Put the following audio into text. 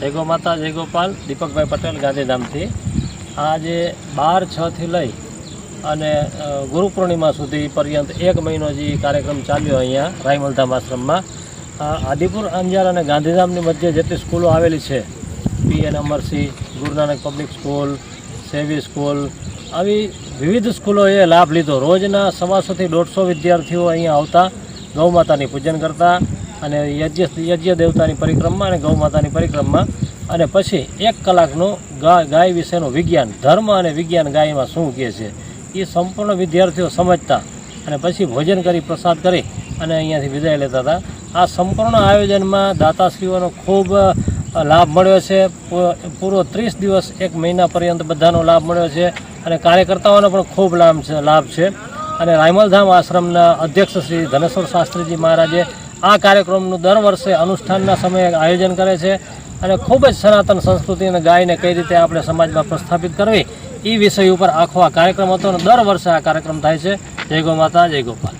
જય માતા, જય ગોપાલ. દીપકભાઈ પટેલ ગાંધીધામથી. આજે બાર છથી લઈ અને ગુરુ પૂર્ણિમા સુધી પર્યંત એક મહિનો જે કાર્યક્રમ ચાલ્યો અહીંયા રાયમલધામ આશ્રમમાં. આદિપુર, અંજાર અને ગાંધીધામની મધ્યે જેટલી સ્કૂલો આવેલી છે PN Amarsingh Guru Nanak public school, સેવી સ્કૂલ, આવી વિવિધ સ્કૂલોએ લાભ લીધો. રોજના સવાસોથી દોઢસો વિદ્યાર્થીઓ અહીંયા આવતા ગૌ માતાની પૂજન કરતા અને યજ્ઞ યજ્ઞ દેવતાની પરિક્રમા અને ગૌ માતાની પરિક્રમા. અને પછી એક કલાકનું ગા- ગાય વિશેનું વિજ્ઞાન, ધર્મ અને વિજ્ઞાન ગાયમાં શું કહે છે? એ સંપૂર્ણ વિદ્યાર્થીઓ સમજતા અને પછી ભોજન કરી, પ્રસાદ કરી અને અહીંયાથી વિદાય લેતા હતા. આ સંપૂર્ણ આયોજનમાં દાતાશ્રીઓનો ખૂબ લાભ મળ્યો છે. પૂરો ત્રીસ દિવસ એક મહિના પર્યંત બધાનો લાભ મળ્યો છે અને કાર્યકર્તાઓનો પણ ખૂબ લાભ છે લાભ છે. અને રાયમલધામ આશ્રમના અધ્યક્ષ શ્રી ધનેશ્વર શાસ્ત્રીજી મહારાજે આ કાર્યક્રમનું દર વર્ષે અનુષ્ઠાનના સમયે આયોજન કરે છે અને ખૂબ જ સનાતન સંસ્કૃતિ અને ગાયને કઈ રીતે આપણે સમાજમાં પ્રસ્થાપિત કરવી, એ વિષય ઉપર આખો આ કાર્યક્રમ હતો અને દર વર્ષે આ કાર્યક્રમ થાય છે. જય ગો માતા, જય ગોપાલ.